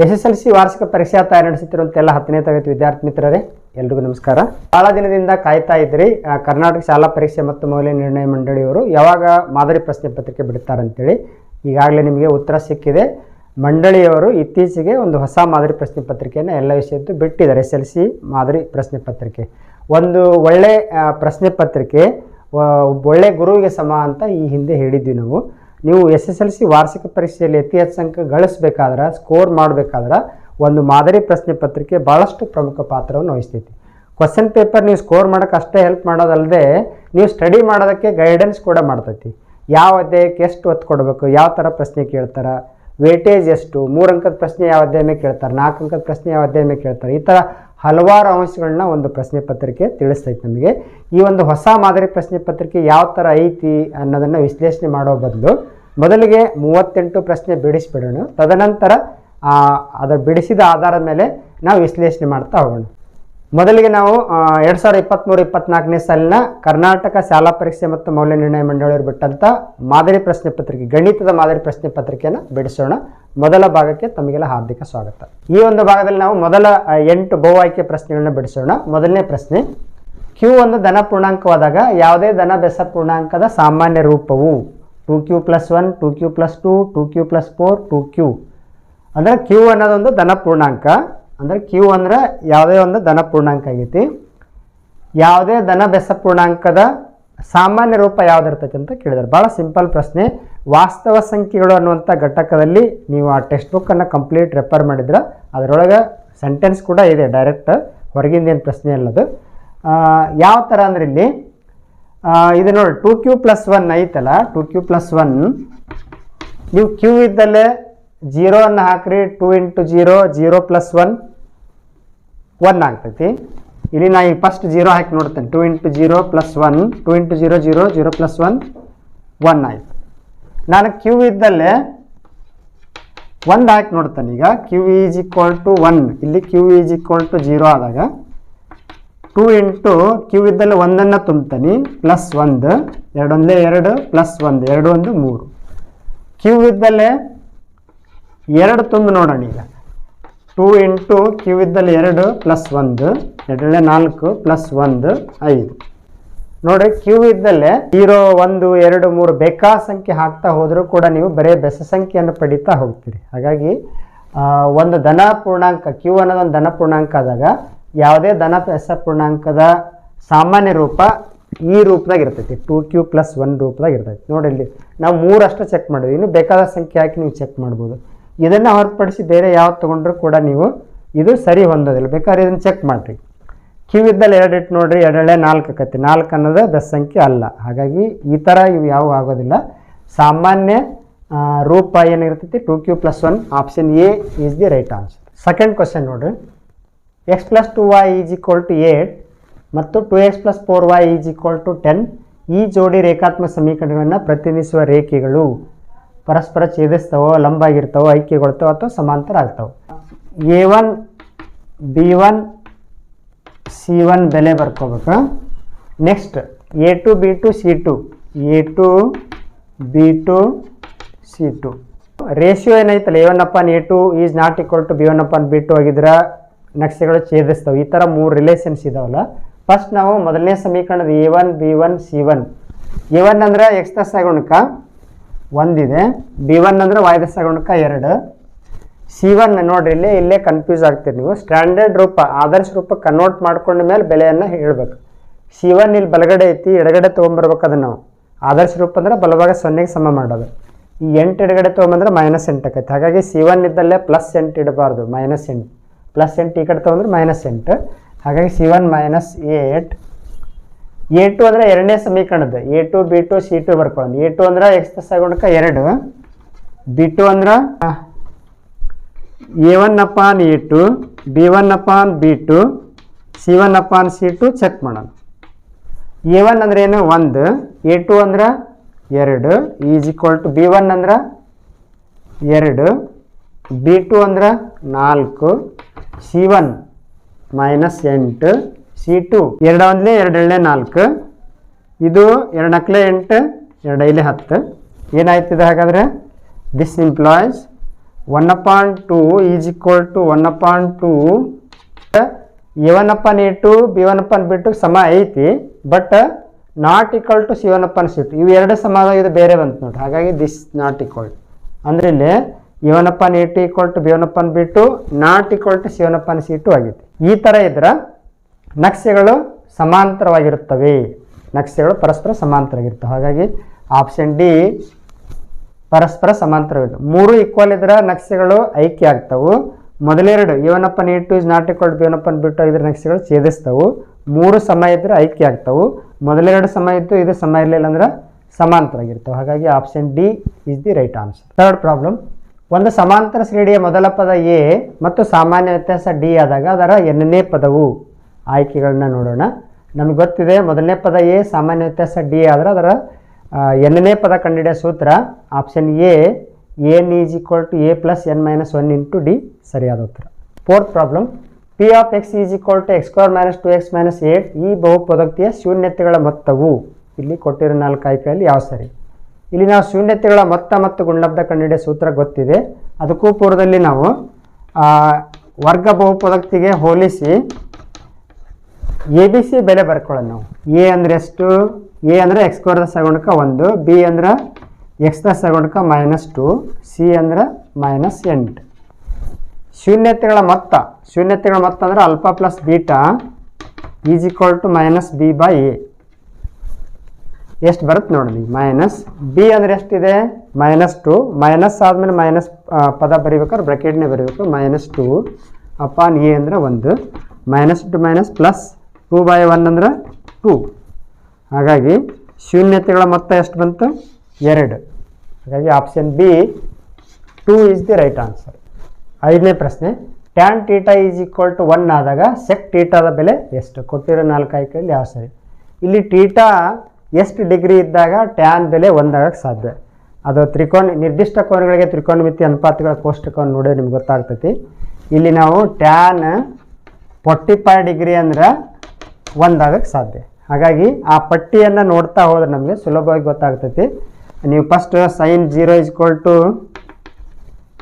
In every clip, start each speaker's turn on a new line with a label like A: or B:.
A: S S L C ವಾರ್ಷಿಕ ಪರೀಕ್ಷಾ ತಯಾರಿ ನಡೆಸುತ್ತಿರುವಂತ ಎಲ್ಲ ಹತ್ತನೇ ತರಗತಿ ವಿದ್ಯಾರ್ಥಿ ಮಿತ್ರರೇ, ಎಲ್ರಿಗೂ ನಮಸ್ಕಾರ. ಬಹಳ ದಿನದಿಂದ ಕಾಯ್ತಾ ಇದ್ರಿ ಕರ್ನಾಟಕ ಶಾಲಾ ಪರೀಕ್ಷೆ ಮತ್ತು ಮೌಲ್ಯ ನಿರ್ಣಯ ಮಂಡಳಿಯವರು ಯಾವಾಗ ಮಾದರಿ ಪ್ರಶ್ನೆ ಪತ್ರಿಕೆ ಬಿಡುತ್ತಾರಂತೇಳಿ ಈಗಾಗಲೇ ನಿಮಗೆ ಉತ್ತರ ಸಿಕ್ಕಿದೆ. ಮಂಡಳಿಯವರು ಇತ್ತೀಚೆಗೆ ಒಂದು ಹೊಸ ಮಾದರಿ ಪ್ರಶ್ನೆ ಪತ್ರಿಕೆಯನ್ನು ಎಲ್ಲ ವಿಷಯದ್ದು ಬಿಟ್ಟಿದ್ದಾರೆ ಎಸ್ ಎಲ್ ಸಿ ಮಾದರಿ ಪ್ರಶ್ನೆ ಪತ್ರಿಕೆ. ಒಂದು ಒಳ್ಳೆ ಪ್ರಶ್ನೆ ಪತ್ರಿಕೆ ಒಳ್ಳೆ ಗುರುವಿಗೆ ಸಮ ಅಂತ ಈ ಹಿಂದೆ ಹೇಳಿದ್ವಿ ನಾವು. ನೀವು ಎಸ್ ಎಸ್ ಎಲ್ ಸಿ ವಾರ್ಷಿಕ ಪರೀಕ್ಷೆಯಲ್ಲಿ ಅತಿ ಹೆಚ್ಚು ಅಂಕ ಗಳಿಸಬೇಕಾದ್ರೆ ಸ್ಕೋರ್ ಮಾಡಬೇಕಾದ್ರೆ ಒಂದು ಮಾದರಿ ಪ್ರಶ್ನೆ ಪತ್ರಿಕೆ ಭಾಳಷ್ಟು ಪ್ರಮುಖ ಪಾತ್ರವನ್ನು ವಹಿಸ್ತೈತಿ. ಕ್ವಶನ್ ಪೇಪರ್ ನೀವು ಸ್ಕೋರ್ ಮಾಡೋಕೆ ಅಷ್ಟೇ ಹೆಲ್ಪ್ ಮಾಡೋದಲ್ಲದೆ, ನೀವು ಸ್ಟಡಿ ಮಾಡೋದಕ್ಕೆ ಗೈಡೆನ್ಸ್ ಕೂಡ ಮಾಡ್ತೈತಿ. ಯಾವ ಅಧ್ಯಾಯಕ್ಕೆ ಎಷ್ಟು ಒತ್ತು ಕೊಡಬೇಕು, ಯಾವ ಥರ ಪ್ರಶ್ನೆ ಕೇಳ್ತಾರೆ ವೇಟೇಜ್ ಎಷ್ಟು? ಮೂರು ಅಂಕದ ಪ್ರಶ್ನೆ ಯಾವ ಅಧ್ಯಾಯ ಮೇಲೆ ಕೇಳ್ತಾರೆ? ನಾಲ್ಕು ಅಂಕದ ಪ್ರಶ್ನೆ ಯಾವ ಅಧ್ಯಾಯ ಮೇಲೆ ಕೇಳ್ತಾರೆ? ಈ ಥರ ಹಲವಾರು ಅಂಶಗಳನ್ನ ಒಂದು ಪ್ರಶ್ನೆ ಪತ್ರಿಕೆ ತಿಳಿಸ್ತೈತೆ ನಮಗೆ. ಈ ಒಂದು ಹೊಸ ಮಾದರಿ ಪ್ರಶ್ನೆ ಪತ್ರಿಕೆ ಯಾವ ಥರ ಐತಿ ಅನ್ನೋದನ್ನು ವಿಶ್ಲೇಷಣೆ ಮಾಡೋ ಬದಲು ಮೊದಲಿಗೆ ಮೂವತ್ತೆಂಟು ಪ್ರಶ್ನೆ ಬಿಡಿಸಿಬಿಡೋಣ. ತದನಂತರ ಅದರ ಬಿಡಿಸಿದ ಆಧಾರದ ಮೇಲೆ ನಾವು ವಿಶ್ಲೇಷಣೆ ಮಾಡ್ತಾ ಹೋಗೋಣ. ಮೊದಲಿಗೆ ನಾವು ಎರಡು ಸಾವಿರದ ಇಪ್ಪತ್ತ್ಮೂರು ಇಪ್ಪತ್ನಾಲ್ಕನೇ ಸಾಲಿನ ಕರ್ನಾಟಕ ಶಾಲಾ ಪರೀಕ್ಷೆ ಮತ್ತು ಮೌಲ್ಯ ನಿರ್ಣಯ ಮಂಡಳಿಯವರು ಬಿಟ್ಟಂಥ ಮಾದರಿ ಪ್ರಶ್ನೆ ಪತ್ರಿಕೆ, ಗಣಿತದ ಮಾದರಿ ಪ್ರಶ್ನೆ ಪತ್ರಿಕೆಯನ್ನು ಬಿಡಿಸೋಣ. ಮೊದಲ ಭಾಗಕ್ಕೆ ತಮಗೆಲ್ಲ ಹಾರ್ದಿಕ ಸ್ವಾಗತ. ಈ ಒಂದು ಭಾಗದಲ್ಲಿ ನಾವು ಮೊದಲ ಎಂಟು ಬಹು ಆಯ್ಕೆ ಪ್ರಶ್ನೆಗಳನ್ನ ಬಿಡಿಸೋಣ. ಮೊದಲನೇ ಪ್ರಶ್ನೆ ಕ್ಯೂ ಒಂದು ಧನ ಪೂರ್ಣಾಂಕವಾದಾಗ ಯಾವುದೇ ಧನ ಬೆಸ ಪೂರ್ಣಾಂಕದ ಸಾಮಾನ್ಯ ರೂಪವು two Q plus one, two Q plus two two Q plus four, two Q. ಅಂದರೆ ಕ್ಯೂ ಅನ್ನೋದೊಂದು ಧನ ಪೂರ್ಣಾಂಕ. ಅಂದರೆ ಕ್ಯೂ ಅಂದ್ರೆ ಯಾವುದೇ ಒಂದು ಧನ ಪೂರ್ಣಾಂಕ ಆಗೈತಿ. ಯಾವುದೇ ಧನ ಬೆಸ ಪೂರ್ಣಾಂಕದ ಸಾಮಾನ್ಯ ರೂಪ ಯಾವುದಿರ್ತಕ್ಕೆ ಅಂತ ಕೇಳಿದ್ದಾರೆ ಭಾಳ ಸಿಂಪಲ್ ಪ್ರಶ್ನೆ. ವಾಸ್ತವ ಸಂಖ್ಯೆಗಳು ಅನ್ನುವಂಥ ಘಟಕದಲ್ಲಿ ನೀವು ಆ ಟೆಕ್ಸ್ಟ್ ಬುಕ್ಕನ್ನು ಕಂಪ್ಲೀಟ್ ರೆಫರ್ ಮಾಡಿದ್ರೆ ಅದರೊಳಗೆ ಸೆಂಟೆನ್ಸ್ ಕೂಡ ಇದೆ ಡೈರೆಕ್ಟ್ ಹೊರಗಿಂದ ಏನು ಪ್ರಶ್ನೆ ಅಲ್ಲದು ಯಾವ ಥರ ಅಂದ್ರೆ ಇಲ್ಲಿ ಇದು ನೋಡಿ ಟು ಕ್ಯೂ ಪ್ಲಸ್ ಒನ್ ಐತಲ್ಲ ಟು ಕ್ಯೂ ಪ್ಲಸ್ ಒನ್ ನೀವು ಕ್ಯೂ ಇದ್ದಲ್ಲೇ ಜೀರೋ ಅನ್ನು ಹಾಕ್ರಿ two into zero zero plus one one ಆಗ್ತೈತಿ. ಇಲ್ಲಿ ನಾ ಈಗ ಫಸ್ಟ್ ಜೀರೋ ಹಾಕಿ ನೋಡ್ತೇನೆ. Two into zero plus one two into zero zero zero plus one one ಆಯಿತು. ನಾನು ಕ್ಯೂ ಇದ್ದಲ್ಲೇ ಒಂದು ಹಾಕಿ ನೋಡ್ತೇನೆ ಈಗ. Q is equal to one ಇಲ್ಲಿ Q is equal to zero ಆದಾಗ ಟೂ ಇಂಟು ಕ್ಯೂ ಇದ್ದಲ್ಲಿ ಒಂದನ್ನು ತುಂಬ್ತಾನೆ. ಪ್ಲಸ್ ಒಂದು ಎರಡೊಂದೇ ಎರಡು ಪ್ಲಸ್ ಒಂದು ಎರಡು ಒಂದು ಮೂರು. ಕ್ಯೂ ಇದ್ದಲ್ಲೇ ಎರಡು ತುಂಬ ನೋಡೋಣ ಈಗ. ಟೂ ಇಂಟು ಕ್ಯೂ ಇದ್ದಲ್ಲಿ ಎರಡು ಪ್ಲಸ್ ಒಂದು, ಎರಡನೇ ನಾಲ್ಕು ಪ್ಲಸ್ ಒಂದು, ಐದು. ನೋಡಿ, ಕ್ಯೂ ಇದ್ದಲ್ಲೇ ಜೀರೋ, ಒಂದು, ಎರಡು, ಮೂರು ಬೇಕಾ ಸಂಖ್ಯೆ ಹಾಕ್ತಾ ಹೋದರೂ ಕೂಡ ನೀವು ಬರೇ ಬೆಸ ಸಂಖ್ಯೆಯನ್ನು ಪಡೀತಾ ಹೋಗ್ತೀರಿ. ಹಾಗಾಗಿ ಒಂದು ಧನ ಪೂರ್ಣಾಂಕ, ಕ್ಯೂ ಅನ್ನೋದೊಂದು ಧನ ಪೂರ್ಣಾಂಕ ಆದಾಗ ಯಾವುದೇ ಧನ ಬೆಸ ಪೂರ್ಣಾಂಕದ ಸಾಮಾನ್ಯ ರೂಪ ಈ ರೂಪದಾಗ ಇರ್ತೈತಿ. ಟೂ ಕ್ಯೂ ಪ್ಲಸ್ ಒನ್ ರೂಪದಾಗ ಇರ್ತೈತಿ. ನೋಡಿ ಇಲ್ಲಿ ನಾವು ಮೂರಷ್ಟು ಚೆಕ್ ಮಾಡಿದ್ವಿ. ಇನ್ನು ಬೇಕಾದ ಸಂಖ್ಯೆ ಹಾಕಿ ನೀವು ಚೆಕ್ ಮಾಡ್ಬೋದು. ಇದನ್ನು ಹೊರತುಪಡಿಸಿ ಬೇರೆ ಯಾವ್ದು ತೊಗೊಂಡ್ರೂ ಕೂಡ ನೀವು ಇದು ಸರಿ ಹೊಂದೋದಿಲ್ಲ. ಬೇಕಾದ್ರೆ ಇದನ್ನು ಚೆಕ್ ಮಾಡಿರಿ. ಕ್ಯೂ ಇದ್ದಲ್ಲಿ ಎರಡು ಇಟ್ಟು ನೋಡಿರಿ ಎರಡೆಳೆ ನಾಲ್ಕು ಆಕತಿ. ನಾಲ್ಕು ಅನ್ನೋದು ಬೆಸ್ ಸಂಖ್ಯೆ ಅಲ್ಲ. ಹಾಗಾಗಿ ಈ ಥರ ಇವು ಯಾವ ಆಗೋದಿಲ್ಲ. ಸಾಮಾನ್ಯ ರೂಪ ಏನಿರ್ತೈತಿ? Two Q plus one option A is the right answer second question ನೋಡಿರಿ. X plus two Y is equal to eight ಮತ್ತು two X plus four Y is equal to ten ಈ ಜೋಡಿ ರೇಖಾತ್ಮಕ ಸಮೀಕರಣಗಳನ್ನು ಪ್ರತಿನಿಧಿಸುವ ರೇಖೆಗಳು. ಪರಸ್ಪರ ಛೇದಿಸ್ತವೋ, ಲಂಬಾಗಿರ್ತಾವೋ, ಐಕ್ಯಗೊಳ್ತಾವೋ ಅಥವಾ ಸಮಾಂತರ ಆಗ್ತವೆ A one B one C one ಬೆಲೆ ಬರ್ಕೋಬೇಕು. Next A two B two C two A two B two C two ratio ಏನೈತಲ್ಲ? A one upon A two is not equal to B one upon B two ಆಗಿದ್ರೆ ನಕ್ಷೆಗಳು ಛೇದಿಸ್ತವೆ. ಈ ಥರ ಮೂರು relations ಇದಾವಲ್ಲ? First ನಾವು ಮೊದಲನೇ ಸಮೀಕರಣದ A one B one C one A one ಅಂದರೆ ಎಕ್ಸ್ ದಸ ಗುಣಕ ಒಂದಿದೆ. ಬಿ ಒನ್ ಅಂದರೆ ವಾಯ್ ಸಗುಣಕ ಗುಣಕ ಎರಡು. ಸಿ ಒನ್ ನೋಡ್ರಿ, ಇಲ್ಲೇ ಇಲ್ಲೇ ಕನ್ಫ್ಯೂಸ್ ಆಗ್ತೀರಿ ನೀವು. ಸ್ಟ್ಯಾಂಡರ್ಡ್ ರೂಪ, ಆದರ್ಶ ರೂಪ ಕನ್ವರ್ಟ್ ಮಾಡ್ಕೊಂಡ ಮೇಲೆ ಬೆಲೆಯನ್ನು ಹೇಳ್ಬೇಕು. ಸಿ ಒನ್ ಇಲ್ಲಿ ಬಲಗಡೆ ಐತಿ, ಎಡಗಡೆ ತೊಗೊಂಬರ್ಬೇಕು ಅದನ್ನು ನಾವು. ಆದರ್ಶ ರೂಪ ಅಂದ್ರೆ ಬಲಭಾಗ ಸೊನ್ನೆಗೆ ಸಮ ಮಾಡೋದು. ಈ ಎಂಟು ಎಡಗಡೆ ತೊಗೊಂಬಂದ್ರೆ ಮೈನಸ್ ಎಂಟು ಆಕೈತೆ. ಹಾಗಾಗಿ ಸಿ ಒನ್ ಇದ್ದಲ್ಲೇ ಪ್ಲಸ್ ಎಂಟು ಇಡಬಾರ್ದು ಮೈನಸ್ ಎಂಟು. ಪ್ಲಸ್ ಎಂಟು ಈ ಕಡೆ ತೊಗೊಂಡ್ರೆ ಮೈನಸ್ ಎಂಟು. ಹಾಗಾಗಿ C one minus eight A two ಅಂದರೆ ಎರಡನೇ ಸಮೀಕರಣದ A two B two C two ಬರ್ಕೊಂಡು ಎ ಟು ಅಂದ್ರೆ ಎಕ್ಸ್ ಪ್ಲಸ್ ಗುಣಕ ಎರಡು. ಬಿ ಟು ಅಂದ್ರೆ A one upon A two B one upon B two C one upon C two check ಮಾಡೋಣ. A one ಅಂದ್ರೆ ಏನು? ಒಂದು. ಎ ಟು ಅಂದ್ರೆ ಎರಡು. Is equal to B one ಅಂದ್ರೆ ಎರಡು. ಬಿ ಟು ಅಂದ್ರೆ ನಾಲ್ಕು. ಸಿ ಒನ್ ಮೈನಸ್ ಎಂಟು. ಸಿ ಟು ಎರಡು ಒಂದಲೇ ಎರಡು ಎರಡನೇ ನಾಲ್ಕು. ಇದು ಎರಡು ನಕ್ಲೆ ಎಂಟು ಎರಡು ಐಲೆ ಹತ್ತು ಏನಾಯ್ತಿದೆ ಹಾಗಾದರೆ? This implies one upon two is equal to one upon two A one upon A two B one upon B two ಸಮ ಐತಿ but not equal to C one upon C two ಇವು ಎರಡು ಸಮ ಇದು ಬೇರೆ ಬಂತು ನೋಡಿ ಹಾಗಾಗಿ ದಿಸ್ ನಾಟ್ ಈಕ್ವಲ್ ಅಂದರೆ ಇಲ್ಲಿ A one upon A two equal to B one upon B two not equal to C one upon C two ಆಗೈತಿ ಈ ಥರ ಇದ್ರೆ ನಕ್ಷೆಗಳು ಸಮಾಂತರವಾಗಿರುತ್ತವೆ. ನಕ್ಷೆಗಳು ಪರಸ್ಪರ ಸಮಾಂತರವಾಗಿರ್ತವೆ ಹಾಗಾಗಿ ಆಪ್ಷನ್ ಡಿ ಪರಸ್ಪರ ಸಮಾಂತರವಿದೆ. ಮೂರು ಈಕ್ವಲ್ ಇದ್ರೆ ನಕ್ಷೆಗಳು ಐಕ್ಯ ಆಗ್ತವು ಮೊದಲೆರಡು ಇವನಪ್ಪನ್ A two is not equal to one upon ಬಿಟ್ಟು ಇದ್ರ ನಕ್ಷೆಗಳು ಛೇದಿಸ್ತವು. ಮೂರು ಸಮ ಇದ್ರೆ ಐಕ್ಯ ಆಗ್ತವು ಮೊದಲೆರಡು ಸಮ ಇದ್ದು ಇದು ಸಮ ಇರಲಿಲ್ಲ ಅಂದ್ರೆ ಸಮಾಂತರಾಗಿರ್ತವೆ ಹಾಗಾಗಿ option D is the right answer third problem ಒಂದು ಸಮಾಂತರ ಶ್ರೇಣಿಯ ಮೊದಲ ಪದ ಎ ಮತ್ತು ಸಾಮಾನ್ಯ ವ್ಯತ್ಯಾಸ ಡಿ ಆದಾಗ ಅದರ ಎನ್ನೇ ಪದವು. ಆಯ್ಕೆಗಳನ್ನ ನೋಡೋಣ. ನಮ್ಗೆ ಗೊತ್ತಿದೆ, ಮೊದಲನೇ ಪದ ಎ, ಸಾಮಾನ್ಯ ವ್ಯತ್ಯಾಸ ಡಿ ಆದರೆ ಅದರ ಎನ್ನೇ ಪದ ಕಂಡುಹಿಡಿಯೋ ಸೂತ್ರ option A, N is equal to A plus N minus one into D ಸರಿಯಾದ ಉತ್ತರ. Fourth problem P of X is equal to X square minus two X minus eight ಈ ಬಹುಪದೋಕ್ತಿಯ ಶೂನ್ಯತೆಗಳ ಮೊತ್ತವು. ಇಲ್ಲಿ ಕೊಟ್ಟಿರೋ ನಾಲ್ಕು ಆಯ್ಕೆಯಲ್ಲಿ ಯಾವ ಸರಿ? ಇಲ್ಲಿ ನಾವು ಶೂನ್ಯತೆಗಳ ಮೊತ್ತ ಮತ್ತು ಗುಣಲಬ್ಧ ಕಂಡುಹಿಡಿಯೋ ಸೂತ್ರ ಗೊತ್ತಿದೆ. ಅದಕ್ಕೂ ಪೂರ್ವದಲ್ಲಿ ನಾವು ವರ್ಗ ಬಹುಪದೋಕ್ತಿಗೆ ಹೋಲಿಸಿ ಎ ಬಿ ಸಿ ಬೆಲೆ ಬರ್ಕೊಳ್ಳೋಣ ನಾವು. ಎ ಅಂದರೆ ಎಷ್ಟು? ಎ ಅಂದರೆ ಎಕ್ಸ್ ಸ್ಕ್ವೇರ್ದ ಸಗುಣಕ ಒಂದು. ಬಿ ಅಂದ್ರೆ ಎಕ್ಸ್ದ ಸಗುಣಕ ಮೈನಸ್ ಟು ಸಿ ಅಂದ್ರೆ ಮೈನಸ್ ಎಂಟು. ಶೂನ್ಯತೆಗಳ ಮೊತ್ತ. ಶೂನ್ಯತೆಗಳ ಮೊತ್ತ ಅಂದ್ರೆ alpha plus beta is equal to minus B by A ಎಷ್ಟು ಬರುತ್ತೆ ನೋಡಿ ಮೈನಸ್ ಬಿ ಅಂದ್ರೆ ಎಷ್ಟಿದೆ? ಮೈನಸ್ ಟು ಮೈನಸ್ ಆದಮೇಲೆ ಮೈನಸ್ ಪದ ಬರಿಬೇಕಾದ್ರೆ ಬ್ರ್ಯಾಕೆಟ್ನೇ ಬರೀಬೇಕು. ಮೈನಸ್ ಟು ಅಪಾನ್ ಎ ಅಂದರೆ ಒಂದು. Minus two minus plus two by one ಅಂದ್ರೆ ಟೂ. ಹಾಗಾಗಿ ಶೂನ್ಯತೆಗಳ ಮೊತ್ತ ಎಷ್ಟು ಬಂತು? ಎರಡು. ಹಾಗಾಗಿ option B two is the right answer ಐದನೇ ಪ್ರಶ್ನೆ tan theta is equal to one ಆದಾಗ ಸೆಕ್ ಟೀಟಾದ ಬೆಲೆ ಎಷ್ಟು? ಕೊಟ್ಟಿರೋ ನಾಲ್ಕು ಆಯ್ಕೆಯಲ್ಲಿ ಯಾವ ಸರಿ? ಇಲ್ಲಿ ಟೀಟಾ ಎಷ್ಟು ಡಿಗ್ರಿ ಇದ್ದಾಗ ಟ್ಯಾನ್ ಬೆಲೆ ಒಂದಾಗಕ್ಕೆ ಸಾಧ್ಯ? ಅದು ತ್ರಿಕೋನ, ನಿರ್ದಿಷ್ಟ ಕೋನಗಳಿಗೆ ತ್ರಿಕೋನಮಿತಿ ಅನುಪಾತಗಳ ಕೋಷ್ಟಕವನ್ನು ನೋಡಿದ್ರೆ ನಿಮ್ಗೆ ಗೊತ್ತಾಗ್ತೈತಿ. ಇಲ್ಲಿ ನಾವು ಟ್ಯಾನ್ ಫೋರ್ಟಿ ಫೈವ್ ಡಿಗ್ರಿ ಅಂದ್ರೆ ಒಂದಾಗಕ್ಕೆ ಸಾಧ್ಯ. ಹಾಗಾಗಿ ಆ ಪಟ್ಟಿಯನ್ನು ನೋಡ್ತಾ ಹೋದ್ರೆ ನಮಗೆ ಸುಲಭವಾಗಿ ಗೊತ್ತಾಗ್ತೈತಿ. ನೀವು first sine zero is equal to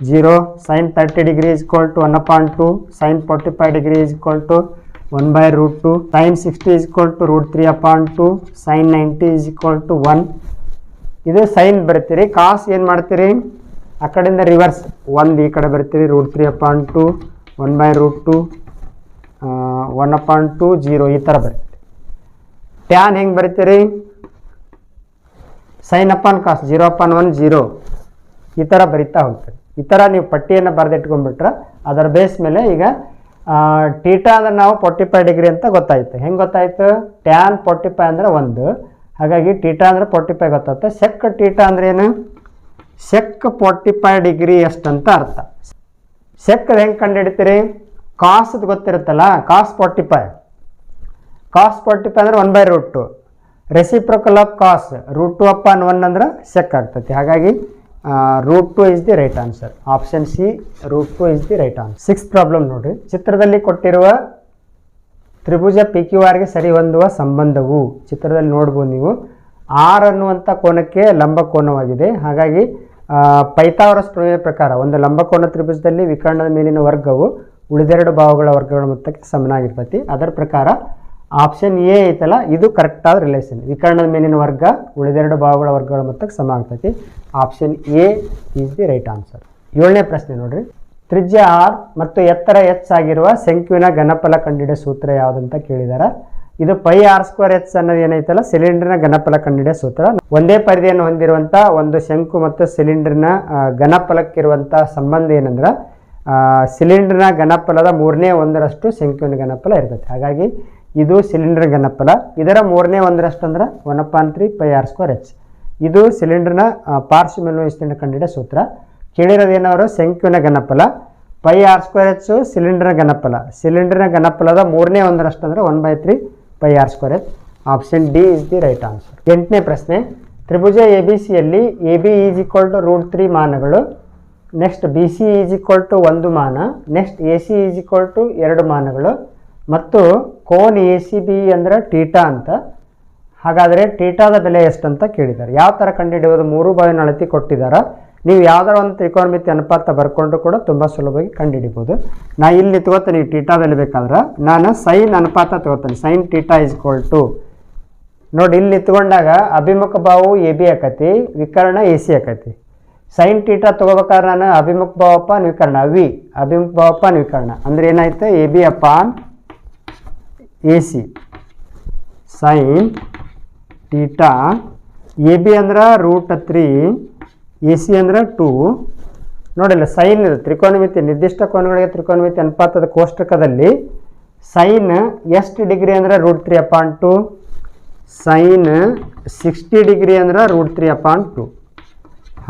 A: zero sine thirty degree is equal to one point two sine forty five degree is equal to one by root two sine sixty is equal to root three upon two sine ninety is two one ಇದು sine ಬರ್ತೀರಿ cos ಏನು ಮಾಡ್ತೀರಿ? ಆ ಕಡೆಯಿಂದ reverse ಒಂದು ಈ ಕಡೆ ಬರ್ತೀರಿ root three upon two one by root two one upon two zero ಈ ಥರ ಬರುತ್ತೆ. ಟ್ಯಾನ್ ಹೆಂಗೆ ಬರೀತೀರಿ? Sine upon cos zero upon one zero ಈ ಥರ ಬರಿತಾ ಹೋಗ್ತದೆ ಈ ಥರ ನೀವು ಪಟ್ಟಿಯನ್ನು ಬರೆದಿಟ್ಕೊಂಡ್ಬಿಟ್ರೆ ಅದರ ಬೇಸ್ ಮೇಲೆ ಈಗ ಟೀಟಾ ಅಂದ್ರೆ ನಾವು ಫೋರ್ಟಿ ಫೈವ್ ಡಿಗ್ರಿ ಅಂತ ಗೊತ್ತಾಯ್ತು. ಹೆಂಗೆ ಗೊತ್ತಾಯ್ತು? ಟ್ಯಾನ್ ಫೋರ್ಟಿ ಫೈವ್ ಅಂದರೆ ಒಂದು. ಹಾಗಾಗಿ ಟೀಟಾ ಅಂದರೆ ಫೋರ್ಟಿ ಫೈವ್ ಗೊತ್ತಾಗುತ್ತೆ ಸೆಕ್ ಟೀಟಾ ಅಂದ್ರೆ ಏನು? ಸೆಕ್ ಫೋರ್ಟಿ ಫೈವ್ ಡಿಗ್ರಿ ಎಷ್ಟಂತ ಅರ್ಥ ಸೆಕ್ ಹೆಂಗೆ ಕಂಡುಹಿಡಿತೀರಿ? ಕಾಸ್ದು ಗೊತ್ತಿರುತ್ತಲ್ಲ cos forty five cos forty five ಅಂದ್ರೆ one by root two reciprocal of cos root two upon one ಅಂದ್ರೆ ಸೆಕ್ ಆಗ್ತೈತಿ. ಹಾಗಾಗಿ root two is the right answer option C root two is the right answer six problem ನೋಡಿರಿ. ಚಿತ್ರದಲ್ಲಿ ಕೊಟ್ಟಿರುವ ತ್ರಿಭುಜ P Q ಆರ್ಗೆ ಸರಿ ಹೊಂದುವ ಸಂಬಂಧವು. ಚಿತ್ರದಲ್ಲಿ ನೋಡ್ಬೋದು ನೀವು. ಆರ್ ಅನ್ನುವಂಥ ಕೋನಕ್ಕೆ ಲಂಬ ಕೋನವಾಗಿದೆ. ಹಾಗಾಗಿ ಪೈತಾವರಸ್ ಪ್ರಮೇಯ ಪ್ರಕಾರ, ಒಂದು ಲಂಬಕೋನ ತ್ರಿಭುಜದಲ್ಲಿ ವಿಕರ್ಣದ ಮೇಲಿನ ವರ್ಗವು ಉಳಿದೆರಡು ಭಾವಗಳ ವರ್ಗಗಳ ಮೊತ್ತಕ್ಕೆ ಸಮನಾಗಿರ್ತೈತಿ. ಅದರ ಪ್ರಕಾರ ಆಪ್ಷನ್ ಎ ಐತಲ್ಲ, ಇದು ಕರೆಕ್ಟಾದ ರಿಲೇಷನ್ ವಿಕರ್ಣದ ಮೇಲಿನ ವರ್ಗ ಉಳಿದೆರಡು ಭಾವಗಳ ವರ್ಗಗಳ ಮೊತ್ತಕ್ಕೆ ಸಮ ಆಗ್ತೈತಿ. Option A is the right answer ಏಳನೇ ಪ್ರಶ್ನೆ ನೋಡ್ರಿ. ತ್ರಿಜ್ಯ ಆರ್ ಮತ್ತು ಎತ್ತರ ಎಚ್ ಆಗಿರುವ ಶಂಕುವಿನ ಘನಫಲ ಕಂಡಿಡಿಯ ಸೂತ್ರ ಯಾವುದಂತ ಕೇಳಿದಾರೆ. ಇದು ಪೈ ಆರ್ ಸ್ಕ್ವೇರ್ ಎಚ್ ಅನ್ನೋದು ಏನೈತಲ್ಲ ಸಿಲಿಂಡರ್ನ ಘನಫಲ ಕಂಡಿಡಿಯ ಸೂತ್ರ. ಒಂದೇ ಪರಿಧಿಯನ್ನು ಹೊಂದಿರುವಂಥ ಒಂದು ಶಂಕು ಮತ್ತು ಸಿಲಿಂಡರ್ನ ಘನಫಲಕ್ಕಿರುವಂಥ ಸಂಬಂಧ ಏನಂದ್ರೆ ಸಿಲಿಂಡರ್ನ ಗಣಪಲದ ಮೂರನೇ ಒಂದರಷ್ಟು ಸಂಖ್ಯೆಯ ಗಣಪಲ ಇರ್ತೈತೆ ಹಾಗಾಗಿ ಇದು ಸಿಲಿಂಡರ್ ಗಣಪಲ ಇದರ ಮೂರನೇ ಒಂದರಷ್ಟು ಅಂದ್ರೆ one upon three pi R square H ಇದು ಸಿಲಿಂಡರ್ನ ಆ, ಪಾರ್ಶ್ವ ಮೇಲ್ಮೈ ವಿಸ್ತೀರ್ಣ ಕಂಡಿಡ ಸೂತ್ರ. ಕೇಳಿರೋದೇನವರು ಸಂಖ್ಯೆಯ ಘನಫಲ. ಪೈ ಆರ್ ಸ್ಕ್ವೇರ್ ಎಚ್ ಸಿಲಿಂಡರ್ನ ಗಣಪಲ ಸಿಲಿಂಡರ್ನ ಗಣಪಲದ ಮೂರನೇ ಒಂದರಷ್ಟು ಅಂದ್ರೆ one by three pi R square H option D is the right answer ಎಂಟನೇ ಪ್ರಶ್ನೆ. ತ್ರಿಭುಜ ಎ ಬಿ ಸಿಯಲ್ಲಿ A B is equal to root three ಮಾನಗಳು. Next B C is equal to ಒಂದು ಮಾನ. Next A C is equal to ಎರಡು ಮಾನಗಳು. ಮತ್ತು ಕೋನ್ ಎ ಸಿ ಬಿ ಅಂದರೆ ಟೀಟಾ ಅಂತ. ಹಾಗಾದರೆ ಟೀಟಾದ ಬೆಲೆ ಎಷ್ಟು ಅಂತ ಕೇಳಿದ್ದಾರೆ. ಯಾವ ಥರ ಕಂಡುಹಿಡಿಯೋದು ಮೂರು ಬಾವಿನ ಅಳತಿ ಕೊಟ್ಟಿದ್ದಾರೆ? ನೀವು ಯಾವ್ದಾರ ಒಂದು ತ್ರಿಕೋನಮಿತಿ ಅನುಪಾತ ಬರ್ಕೊಂಡ್ರು ಕೂಡ ತುಂಬ ಸುಲಭವಾಗಿ ಕಂಡುಹಿಡಿಬೋದು. ನಾ ಇಲ್ಲಿ ತಗೋತೀನಿ ಟೀಟಾ ಬೆಲೆ ಬೇಕಾದ್ರೆ. ನಾನು ಸೈನ್ ಅನುಪಾತ ತಗೋತೀನಿ. Sine theta is equal to ನೋಡಿ, ಇಲ್ಲಿ ನಿಂತ್ಕೊಂಡಾಗ ಅಭಿಮುಖ ಬಾವು ಎ ಬಿ ಆಕತಿ, ವಿಕರ್ಣ ಎ ಸಿ ಆಕತಿ. ಸೈನ್ ಟೀಟಾ ತಗೋಬೇಕಾದ್ರೆ ನಾನು ಅಭಿಮುಖ ಭಾವಪ ವಿಕರ್ಣ ವಿ ಅಭಿಮುಖ ಭಾವಪ ವಿಕರ್ಣ ಅಂದ್ರೆ ಏನಾಯ್ತು? A B upon A C sine theta A B ಅಂದ್ರೆ ರೂಟ್ ತ್ರೀ ಎ ಸಿ ಅಂದ್ರೆ ಟೂ ನೋಡಿಲ್ಲ ಸೈನ್ ಇದು ತ್ರಿಕೋನಮಿತಿ, ನಿರ್ದಿಷ್ಟ ಕೋನಗಳಿಗೆ ತ್ರಿಕೋನಮಿತಿ ಅನುಪಾತದ ಕೋಷ್ಟಕದಲ್ಲಿ ಸೈನ್ ಎಷ್ಟು ಡಿಗ್ರಿ ಅಂದ್ರೆ root three upon two sine sixty degree ಅಂದ್ರೆ ರೂಟ್ ತ್ರೀ ಅಪಾನ್ ಟು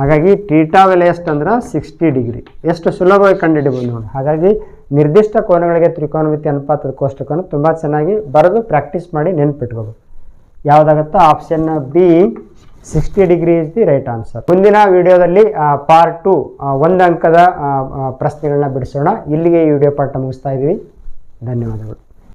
A: ಹಾಗಾಗಿ ಟೀಟಾ ಬೆಲೆ ಎಷ್ಟು ಅಂದ್ರೆ ಸಿಕ್ಸ್ಟಿ ಡಿಗ್ರಿ. ಎಷ್ಟು ಸುಲಭವಾಗಿ ಕಂಡುಹಿಡಿಬೋದು ನೋಡಿ. ಹಾಗಾಗಿ ನಿರ್ದಿಷ್ಟ ಕೋನಗಳಿಗೆ ತ್ರಿಕೋನಮಿತಿ ಅನುಪಾತದ ಕೋಷ್ಟಕವನ್ನು ತುಂಬ ಚೆನ್ನಾಗಿ ಬರೆದು ಪ್ರಾಕ್ಟೀಸ್ ಮಾಡಿ ನೆನ್ಪಿಟ್ಕೋಬೇಕು. ಯಾವುದಾಗುತ್ತೋ? Option B sixty degree is the right answer ಮುಂದಿನ ವಿಡಿಯೋದಲ್ಲಿ ಪಾರ್ಟ್ ಟು ಒಂದು ಅಂಕದ ಪ್ರಶ್ನೆಗಳನ್ನ ಬಿಡಿಸೋಣ. ಇಲ್ಲಿಗೆ ಈ ವಿಡಿಯೋ ಪಾಠ ಮುಗಿಸ್ತಾ ಇದ್ದೀವಿ. ಧನ್ಯವಾದಗಳು.